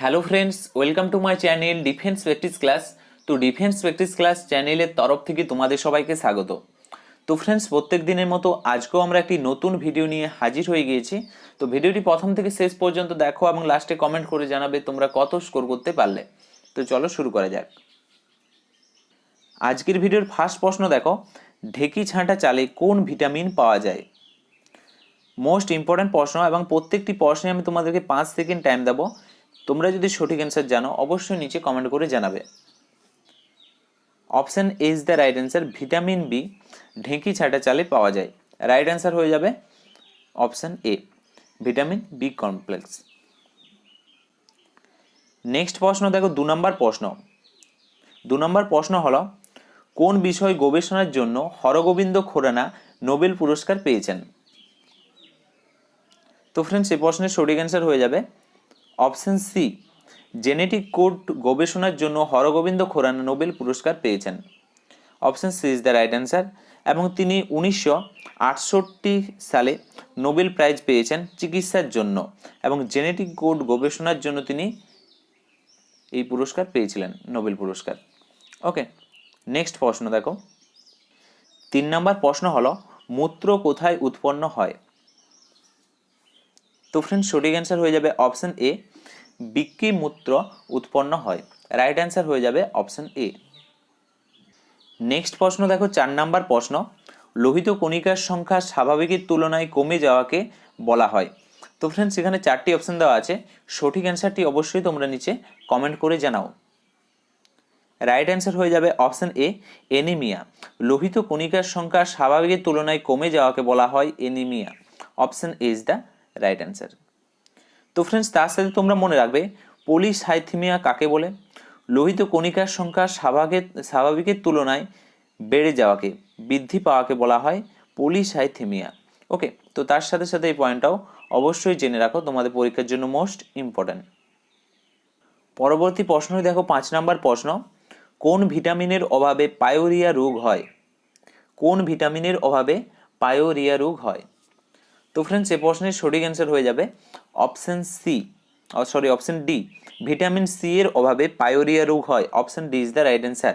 Hello friends welcome to my channel defence practice class তো defence practice class চ্যানেলের তরফ থেকে তোমাদের সবাইকে স্বাগত। তো ফ্রেন্ডস প্রত্যেক দিনের মতো আজকেও আমরা একটি নতুন ভিডিও নিয়ে হাজির হয়ে গিয়েছি। তো ভিডিওটি প্রথম থেকে শেষ পর্যন্ত দেখো এবং লাস্টে কমেন্ট করে জানাবে তোমরা কত স্কোর করতে পারলে। তো চলো শুরু করা যাক। আজকের ভিডিওর ফার্স্ট প্রশ্ন দেখো, ঢেকি ছাঁটা চালে কোন ভিটামিন পাওয়া যায়? মোস্ট ইম্পর্ট্যান্ট প্রশ্ন এবং প্রত্যেকটি প্রশ্নে আমি তোমাদেরকে পাঁচ সেকেন্ড টাইম দেবো। তোমরা যদি সঠিক অ্যান্সার জানো, অবশ্যই নিচে কমেন্ট করে জানাবে। Option A is the right answer vitamin B ঢেঁকি ছাটা চালে পাওয়া যায়। রাইট অ্যান্সার হয়ে যাবে option A vitamin B complex next প্রশ্ন, দেখো, দু নম্বর প্রশ্ন। দু নম্বর প্রশ্ন হলো, কোন বিষয় গবেষণার জন্য হরগোবিন্দ খোরানা নোবেল পুরস্কার পেয়েছেন? তো ফ্রেন্ডস এই প্রশ্নের সঠিক অ্যান্সার হয়ে যাবে। অপশন সি, জেনেটিক কোড গবেষণার জন্য হরগোবিন্দ খোরানা নোবেল পুরস্কার পেয়েছেন। Option C is the right answer, এবং তিনি উনিশশো আটষট্টি সালে নোবেল প্রাইজ পেয়েছেন চিকিৎসার জন্য, এবং জেনেটিক কোড গবেষণার জন্য তিনি এই পুরস্কার পেয়েছিলেন, নোবেল পুরস্কার। ওকে, নেক্সট প্রশ্ন দেখো। তিন নম্বর প্রশ্ন হলো, মূত্র কোথায় উৎপন্ন হয়? তো ফ্রেন্ডস সঠিক অ্যান্সার হয়ে যাবে অপশন এ বিক্রি মূত্র উৎপন্ন হয়। রাইট অ্যান্সার হয়ে যাবে অপশন এ নেক্সট প্রশ্ন দেখো, চার নাম্বার প্রশ্ন। লোহিত কণিকার সংখ্যা স্বাভাবিকের তুলনায় কমে যাওয়াকে বলা হয়। তো ফ্রেন্ডস এখানে চারটি অপশন দেওয়া আছে। সঠিক অ্যান্সারটি অবশ্যই তোমরা নিচে কমেন্ট করে জানাও। রাইট অ্যান্সার হয়ে যাবে অপশন এ এনিমিয়া লোহিত কণিকার সংখ্যা স্বাভাবিকের তুলনায় কমে যাওয়াকে বলা হয় anaemia option A is the right answer তো ফ্রেন্ডস তার সাথে তোমরা মনে রাখবে পলিসাইথিমিয়া কাকে বলে? লোহিত কণিকার সংখ্যা স্বাভাবিকের স্বাভাবিকের তুলনায় বেড়ে যাওয়াকে, বৃদ্ধি পাওয়াকে বলা হয় পলিসাইথিমিয়া ওকে তো তার সাথে সাথে এই পয়েন্টটাও অবশ্যই জেনে রাখো, তোমাদের পরীক্ষার জন্য মোস্ট ইম্পর্ট্যান্ট পরবর্তী প্রশ্নই দেখো, পাঁচ নাম্বার প্রশ্ন, কোন ভিটামিনের অভাবে পায়োরিয়া রোগ হয়? কোন ভিটামিনের অভাবে পায়োরিয়া রোগ হয়? তো ফ্রেন্ডস এ প্রশ্নের সঠিক অ্যান্সার হয়ে যাবে option C sorry option D vitamin C এর অভাবে পায়োরিয়া রোগ হয়। Option D is the right answer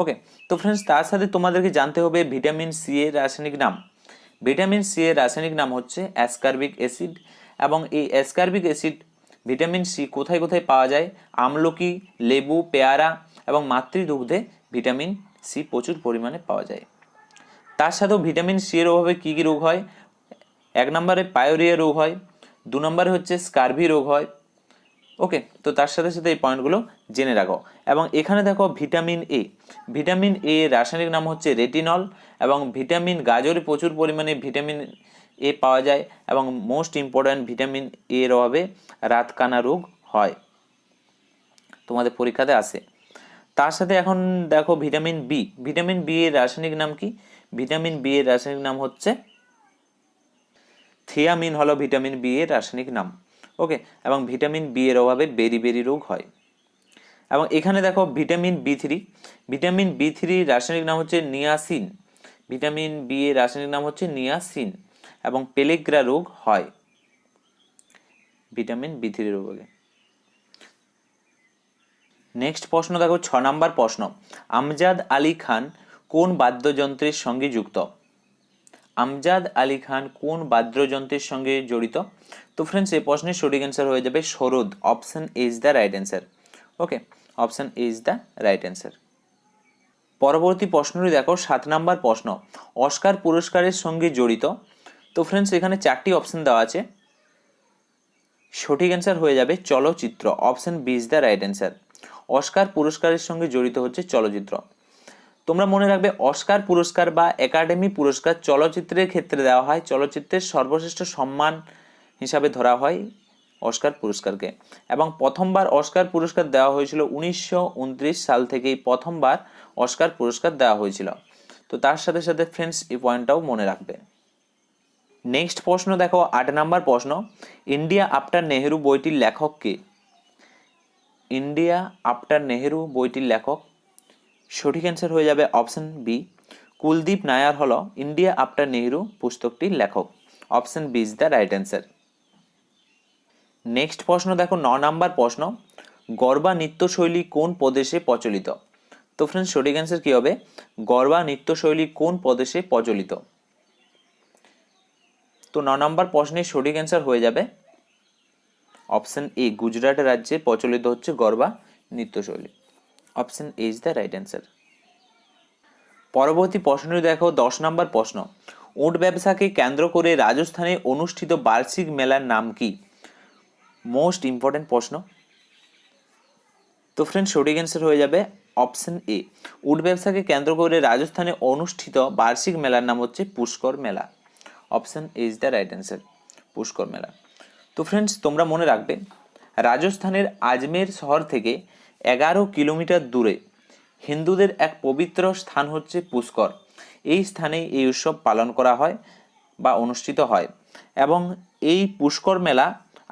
okay তো ফ্রেন্ডস তার সাথে তোমাদেরকে জানতে হবে ভিটামিন সি এর রাসায়নিক নাম। ভিটামিন সি এর রাসায়নিক নাম হচ্ছে অ্যাসকার্বিক অ্যাসিড এবং এই অ্যাসকার্বিক অ্যাসিড ভিটামিন সি কোথায় কোথায় পাওয়া যায়? আমলকি, লেবু, পেয়ারা এবং মাতৃদুগ্ধে ভিটামিন সি প্রচুর পরিমাণে পাওয়া যায়। তার সাথেও ভিটামিন সি এর অভাবে কী কী রোগ হয়? এক নম্বরে পায়োরিয়া রোগ হয়, দু নম্বরে হচ্ছে স্কারভি রোগ হয়। ওকে, তো তার সাথে সাথে এই পয়েন্টগুলো জেনে রাখো। এবং এখানে দেখো ভিটামিন এ। ভিটামিন এ রাসায়নিক নাম হচ্ছে রেটিনল এবং ভিটামিন গাজরে প্রচুর পরিমাণে ভিটামিন এ পাওয়া যায় এবং মোস্ট ইম্পর্ট্যান্ট ভিটামিন এর অভাবে রাতকানা রোগ হয়। তোমাদের পরীক্ষাতে আসে তার সাথে এখন দেখো ভিটামিন বি। ভিটামিন বি এর রাসায়নিক নাম কি? ভিটামিন বি এর রাসায়নিক নাম হচ্ছে থিয়ামিন হলো ভিটামিন বি এর রাসায়নিক নাম। ওকে এবং ভিটামিন বি এর অভাবে বেরি বেরি রোগ হয়। এবং এখানে দেখো vitamin B three vitamin B three রাসায়নিক নাম হচ্ছে নিয়াসিন। ভিটামিন বি এর রাসায়নিক নাম হচ্ছে নিয়াসিন। এবং পেলেগ্রা রোগ হয়। ভিটামিন বি থ্রি রোগে। নেক্সট প্রশ্ন দেখো, ছ নম্বর প্রশ্ন। আমজাদ আলী খান কোন বাদ্যযন্ত্রের সঙ্গে যুক্ত? আমজাদ আলী খান কোন বাদ্যযন্ত্রের সঙ্গে জড়িত? তো ফ্রেন্ডস এই প্রশ্নের সঠিক অ্যান্সার হয়ে যাবে sarod option is the right answer okay option is the right answer পরবর্তী প্রশ্নটি দেখো, সাত নাম্বার প্রশ্ন, অস্কার পুরস্কারের সঙ্গে জড়িত? তো ফ্রেন্ডস এখানে চারটি অপশন দেওয়া আছে। সঠিক অ্যান্সার হয়ে যাবে চলচ্চিত্র option B is the right answer Oscar পুরস্কারের সঙ্গে জড়িত হচ্ছে চলচ্চিত্র। তোমরা মনে রাখবে অস্কার পুরস্কার বা একাডেমি পুরস্কার চলচ্চিত্রের ক্ষেত্রে দেওয়া হয়। চলচ্চিত্রের সর্বশ্রেষ্ঠ সম্মান হিসাবে ধরা হয় অস্কার পুরস্কারকে। এবং প্রথমবার অস্কার পুরস্কার দেওয়া হয়েছিল উনিশশো উনত্রিশ সাল থেকেই প্রথমবার অস্কার পুরস্কার দেওয়া হয়েছিল। তো তার সাথে সাথে ফ্রেন্ডস এই পয়েন্টটাও মনে রাখবে। নেক্সট প্রশ্ন দেখো, আট নাম্বার প্রশ্ন। ইন্ডিয়া আফটার নেহেরু বইটির লেখক কে? ইন্ডিয়া আফটার নেহেরু বইটির লেখক সঠিক অ্যান্সার হয়ে যাবে অপশন বি কুলদীপ নায়ার হল ইন্ডিয়া আফটার নেহরু পুস্তকটির লেখক। Option B is the right answer next প্রশ্ন দেখো, ন নাম্বার প্রশ্ন। গরবা নৃত্যশৈলী কোন প্রদেশে প্রচলিত? তো ফ্রেন্ডস সঠিক অ্যান্সার কী হবে? গরবা নৃত্যশৈলী কোন প্রদেশে প্রচলিত? তো ন নম্বর প্রশ্নের সঠিক অ্যান্সার হয়ে যাবে। অপশন এ গুজরাট রাজ্যে প্রচলিত হচ্ছে garba নৃত্যশৈলী। Option A is the right answer পরবর্তী প্রশ্নটি দেখো, দশ নম্বর প্রশ্ন। উট ব্যবসাকে কেন্দ্র করে রাজস্থানে অনুষ্ঠিত বার্ষিক মেলার নাম কি? মোস্ট ইম্পর্টেন্ট প্রশ্ন। তো ফ্রেন্ড সঠিক অ্যান্সার হয়ে যাবে অপশন এ উট ব্যবসাকে কেন্দ্র করে রাজস্থানে অনুষ্ঠিত বার্ষিক মেলার নাম হচ্ছে Pushkar Mela. Option A is the right answer Pushkar Mela. তো ফ্রেন্ডস তোমরা মনে রাখবে, রাজস্থানের আজমের শহর থেকে এগারো কিলোমিটার দূরে। হিন্দুদের এক পবিত্র স্থান হচ্ছে পুষ্কর। এই স্থানেই এই উৎসব পালন করা হয় বা অনুষ্ঠিত হয় এবং এই পুষ্কর মেলা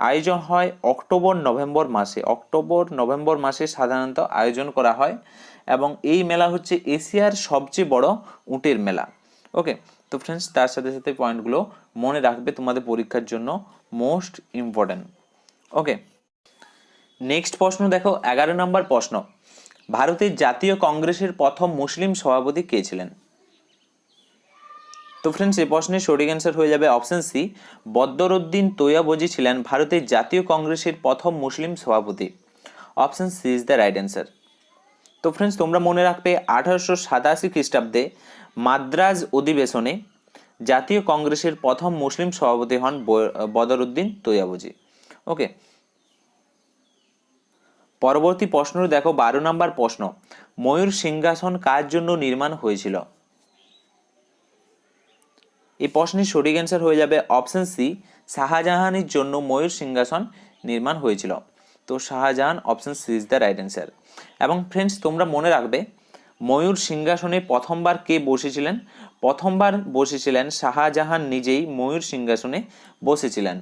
আয়োজন হয় অক্টোবর, নভেম্বর মাসে। অক্টোবর, নভেম্বর মাসে সাধারণত আয়োজন করা হয় এবং এই মেলা হচ্ছে এশিয়ার সবচেয়ে বড় উটের মেলা। ওকে, তো ফ্রেন্ডস তার সাথে সাথে পয়েন্টগুলো মনে রাখবে। তোমাদের পরীক্ষার জন্য মোস্ট ইম্পর্ট্যান্ট ওকে নেক্সট প্রশ্ন দেখো, এগারো নম্বর প্রশ্ন। ভারতের জাতীয় কংগ্রেসের প্রথম মুসলিম সভাপতি কে ছিলেন? তো ফ্রেন্ডস এই প্রশ্নের সঠিক অ্যান্সার হয়ে যাবে অপশন সি বদরুদ্দিন তৈয়াবজি ছিলেন ভারতের জাতীয় কংগ্রেসের প্রথম মুসলিম সভাপতি। Option C is the right answer তো ফ্রেন্ডস তোমরা মনে রাখবে, আঠারোশো সাতাশি খ্রিস্টাব্দে মাদ্রাজ অধিবেশনে জাতীয় কংগ্রেসের প্রথম মুসলিম সভাপতি হন বদরুদ্দিন তৈয়াবজি। ওকে পরবর্তী প্রশ্ন দেখো, বারো নম্বর প্রশ্ন। ময়ূর সিংহাসন কার জন্য নির্মাণ হয়েছিল? এই প্রশ্নের সঠিক অ্যান্সার হয়ে যাবে অপশন সি শাহজাহানের জন্য ময়ূর সিংহাসন নির্মাণ হয়েছিল। তো Shahjahan option C is the right answer এবং ফ্রেন্ডস তোমরা মনে রাখবে, ময়ূর সিংহাসনে প্রথমবার কে বসেছিলেন? প্রথমবার বসেছিলেন শাহজাহান নিজেই ময়ূর সিংহাসনে বসেছিলেন।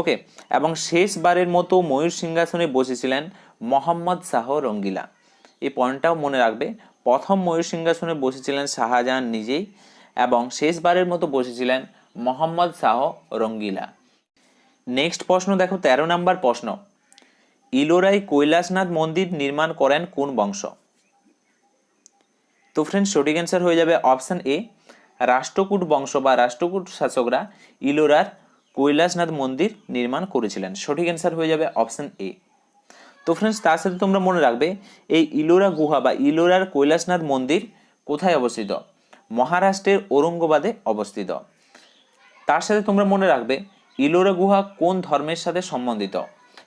ওকে এবং শেষবারের মতো ময়ূর সিংহাসনে বসেছিলেন মোহাম্মদ শাহ রঙ্গিলা। এই পয়েন্টটাও মনে রাখবে, প্রথম ময়ূর সিংহাসনে বসেছিলেন শাহজাহান নিজেই এবং শেষবারের মতো বসেছিলেন মোহাম্মদ শাহ রঙ্গিলা। নেক্সট প্রশ্ন দেখো, তেরো নম্বর প্রশ্ন। ইলোরাই কৈলাসনাথ মন্দির নির্মাণ করেন কোন বংশ? তো ফ্রেন্ড সঠিক অ্যান্সার হয়ে যাবে অপশান এ রাষ্ট্রকূট বংশ বা রাষ্ট্রকূট শাসকরা ইলোরার কৈলাসনাথ মন্দির নির্মাণ করেছিলেন। সঠিক অ্যান্সার হয়ে যাবে অপশান এ তো ফ্রেন্ডস তার সাথে তোমরা মনে রাখবে, এই ইলোরা গুহা বা ইলোরার কৈলাসনাথ মন্দির কোথায় অবস্থিত? মহারাষ্ট্রের ঔরঙ্গবাদে অবস্থিত। তার সাথে তোমরা মনে রাখবে, ইলোরা গুহা কোন ধর্মের সাথে সম্বন্ধিত?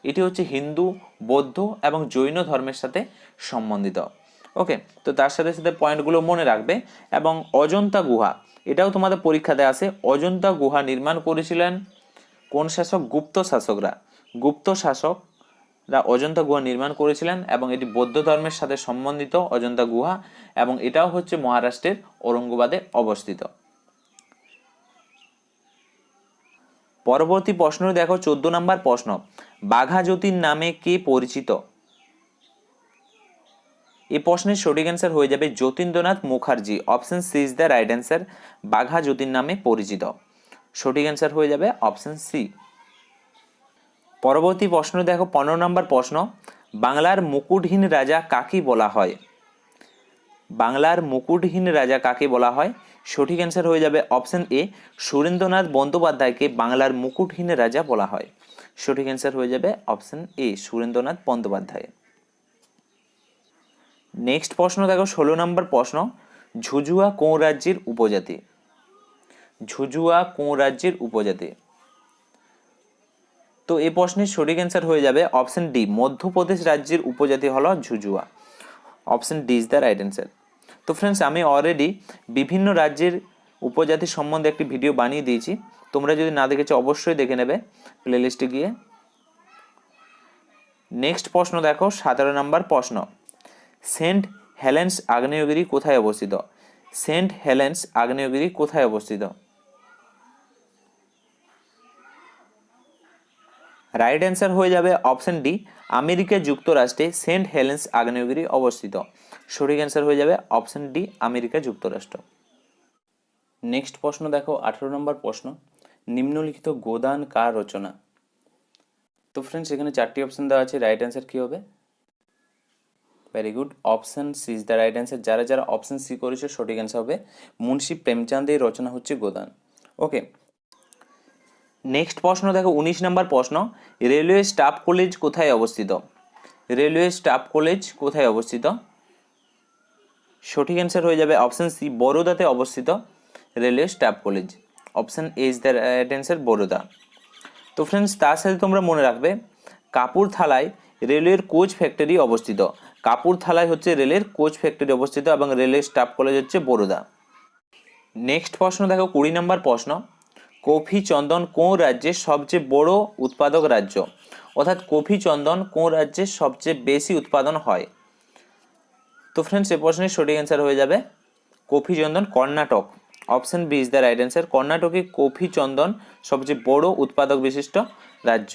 এটি হচ্ছে হিন্দু, বৌদ্ধ এবং জৈন ধর্মের সাথে সম্বন্ধিত। ওকে তো তার সাথে সাথে পয়েন্টগুলো মনে রাখবে এবং অজন্তা গুহা, এটাও তোমাদের পরীক্ষাতে আসে অজন্তা গুহা নির্মাণ করেছিলেন কোন শাসক? গুপ্ত শাসকরা। গুপ্ত শাসকরা অজন্তা গুহা নির্মাণ করেছিলেন এবং এটি বৌদ্ধ ধর্মের সাথে সম্বন্ধিত অজন্তা গুহা এবং এটাও হচ্ছে মহারাষ্ট্রের ঔরঙ্গাবাদে অবস্থিত। পরবর্তী প্রশ্ন দেখো, চোদ্দ নম্বর প্রশ্ন। বাঘা জ্যোতির নামে কে পরিচিত? এই প্রশ্নের সঠিক অ্যান্সার হয়ে যাবে Jatindranath Mukherjee. Option C is the right answer Bagha জ্যোতির নামে পরিচিত। সঠিক অ্যান্সার হয়ে যাবে অপশন সি পরবর্তী প্রশ্ন, দেখো পনেরো নম্বর প্রশ্ন, বাংলার মুকুটহীন রাজা কাকে বলা হয়? বাংলার মুকুটহীন রাজা কাকে বলা হয়? সঠিক অ্যান্সার হয়ে যাবে অপশন এ সুরেন্দ্রনাথ বন্দ্যোপাধ্যায়কে বাংলার মুকুটহীন রাজা বলা হয়। সঠিক অ্যান্সার হয়ে যাবে option A Surendranath Bandyopadhyay. Next প্রশ্ন, দেখো ষোলো নম্বর প্রশ্ন, ঝুঝুয়া কোন রাজ্যের উপজাতি? ঝুঝুয়া কোন রাজ্যের উপজাতি? তো এই প্রশ্নের সঠিক অ্যান্সার হয়ে যাবে অপশন ডি মধ্যপ্রদেশ রাজ্যের উপজাতি হলো ঝুঝুয়া। Option D is the right answer তো ফ্রেন্ডস আমি অলরেডি বিভিন্ন রাজ্যের উপজাতি সম্বন্ধে একটি ভিডিও বানিয়ে দিয়েছি। তোমরা যদি না দেখেছ, অবশ্যই দেখে নেবে। প্লেলিস্টে গিয়ে। নেক্সট প্রশ্ন দেখো, সতেরো নম্বর প্রশ্ন। সেন্ট হেলেন্স আগ্নেয়গিরি কোথায় অবস্থিত? সেন্ট হেলেন্স আগ্নেয়গিরি কোথায় অবস্থিত? রাইট অ্যান্সার হয়ে যাবে অপশন ডি আমেরিকা যুক্তরাষ্ট্রে সেন্ট হেলেন্স আগ্নেয়গিরি অবস্থিত। সঠিক অ্যান্সার হয়ে যাবে অপশন ডি আমেরিকা যুক্তরাষ্ট্র। নেক্সট প্রশ্ন দেখো, আঠেরো নম্বর প্রশ্ন, নিম্নলিখিত গোদান কার রচনা? তো ফ্রেন্ডস এখানে চারটি অপশন দেওয়া আছে রাইট অ্যান্সার কী হবে? Very good option C is the right answer যারা যারা অপশন সি করেছে, সঠিক অ্যান্সার হবে। মুন্সি প্রেমচাঁদের রচনা হচ্ছে গোদান। ওকে নেক্সট প্রশ্ন দেখো, উনিশ নম্বর প্রশ্ন। রেলওয়ে স্টাফ কলেজ কোথায় অবস্থিত? রেলওয়ে স্টাফ কলেজ কোথায় অবস্থিত? সঠিক অ্যান্সার হয়ে যাবে অপশন সি বরোদাতে অবস্থিত railway staff college option A is the answer Baroda. তো ফ্রেন্ডস তার সাথে তোমরা মনে রাখবে, কাপুরথালায় রেলের কোচ ফ্যাক্টরি অবস্থিত। কাপুরথালায় হচ্ছে রেলের কোচ ফ্যাক্টরি অবস্থিত এবং রেলের স্টাফ কলেজ হচ্ছে বরোদা। নেক্সট প্রশ্ন দেখো, কুড়ি নম্বর প্রশ্ন। কফি চন্দন কোন রাজ্যের সবচেয়ে বড় উৎপাদক রাজ্য? অর্থাৎ কফি চন্দন কোন রাজ্যের সবচেয়ে বেশি উৎপাদন হয়? তো ফ্রেন্ডস এ প্রশ্নের সঠিক অ্যান্সার হয়ে যাবে। Coffee Chandan Karnataka. Option B is the right answer কর্ণাটকে কফি চন্দন সবচেয়ে বড় উৎপাদক বিশিষ্ট রাজ্য।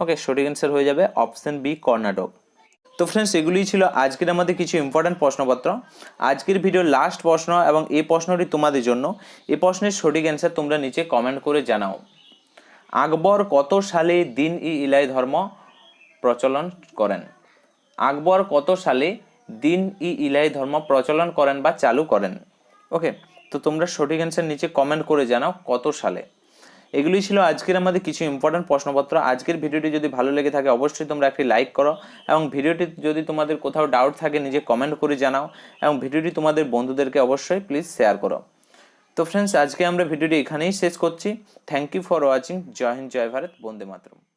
ওকে সঠিক অ্যান্সার হয়ে যাবে অপশন বি কর্ণাটক। তো ফ্রেন্ডস এগুলিই ছিল আজকের আমাদের কিছু ইম্পর্ট্যান্ট প্রশ্নপত্র। আজকের ভিডিও লাস্ট প্রশ্ন এবং এই প্রশ্নটি তোমাদের জন্য। এই প্রশ্নের সঠিক অ্যান্সার তোমরা নিচে কমেন্ট করে জানাও। আকবর কত সালে দিন ই ইলাই ধর্ম প্রচলন করেন? আকবর কত সালে দিন ই ইলাই ধর্ম প্রচলন করেন বা চালু করেন? ওকে তো তোমরা সঠিক অ্যান্সার নিচে কমেন্ট করে জানাও কত সালে। এগুলি ছিল আজকের আমাদের কিছু ইম্পর্টেন্ট প্রশ্নপত্র। আজকের ভিডিওটি যদি ভালো লেগে থাকে, অবশ্যই তোমরা একটি লাইক করো এবং ভিডিওটি যদি তোমাদের কোথাও ডাউট থাকে, নিজে কমেন্ট করে জানাও এবং ভিডিওটি তোমাদের বন্ধুদেরকে অবশ্যই প্লিজ শেয়ার করো। তো ফ্রেন্ডস আজকে আমরা ভিডিওটি এখানেই শেষ করছি। Thank you for watching Jai Hind, Jai Bharat, Vande Mataram.